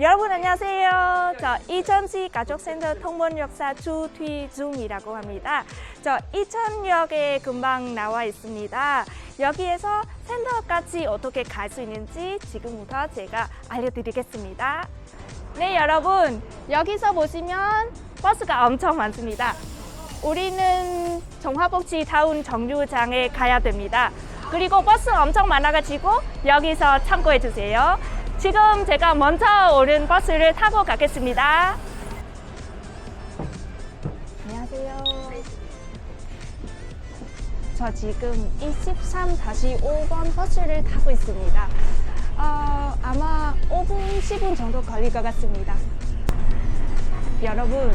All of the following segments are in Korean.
여러분 안녕하세요. 저 이천시 가족센터 통번역사 주휘중이라고 합니다. 저 이천역에 금방 나와 있습니다. 여기에서 센터까지 어떻게 갈 수 있는지 지금부터 제가 알려드리겠습니다. 네, 여러분 여기서 보시면 버스가 엄청 많습니다. 우리는 종합복지 타운 정류장에 가야 됩니다. 그리고 버스 엄청 많아가지고 여기서 참고해 주세요. 지금 제가 먼저 오른 버스를 타고 가겠습니다. 안녕하세요. 저 지금 23-5번 버스를 타고 있습니다. 어, 아마 5분, 10분 정도 걸릴 것 같습니다. 여러분,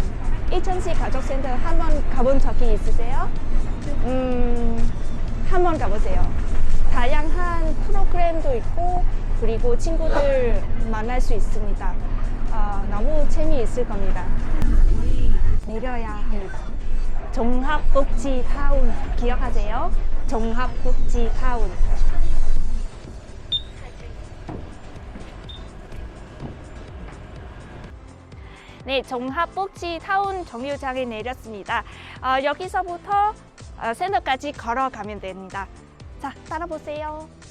이천시 가족센터 한번 가본 적이 있으세요? 음, 한번 가보세요. 다양한 프로그램도 있고, 그리고 친구들 만날 수 있습니다. 어, 너무 재미있을 겁니다. 내려야 합니다. 종합복지 타운 기억하세요? 종합복지 타운. 네, 종합복지 타운 정류장에 내렸습니다. 어, 여기서부터 어, 센터까지 걸어가면 됩니다. 자, 따라보세요.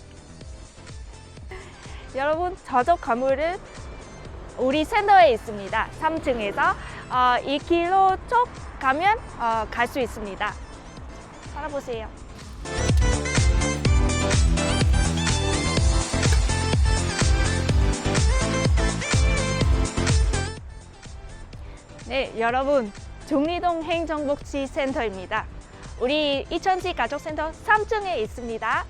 여러분, 저쪽 건물은 우리 센터에 있습니다. 3층에서 어, 이 길로 쭉 가면 어, 갈 수 있습니다. 따라보세요. 네, 여러분, 종리동 행정복지센터입니다. 우리 이천시 가족센터 3층에 있습니다.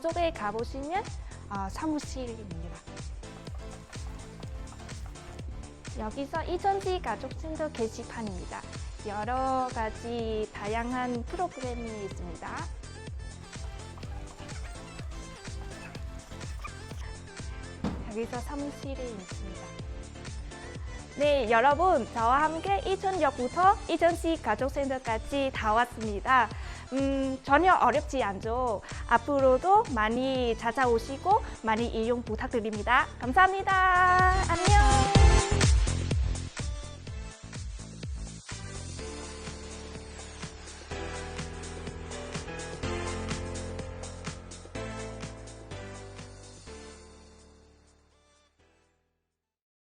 저쪽에 가보시면 어, 사무실입니다. 여기서 이천시 가족센터 게시판입니다. 여러 가지 다양한 프로그램이 있습니다. 여기서 사무실이 있습니다. 네, 여러분, 저와 함께 이천역부터 이천시 가족센터까지 다 왔습니다. 음, 전혀 어렵지 않죠. 앞으로도 많이 찾아오시고 많이 이용 부탁드립니다. 감사합니다. 안녕.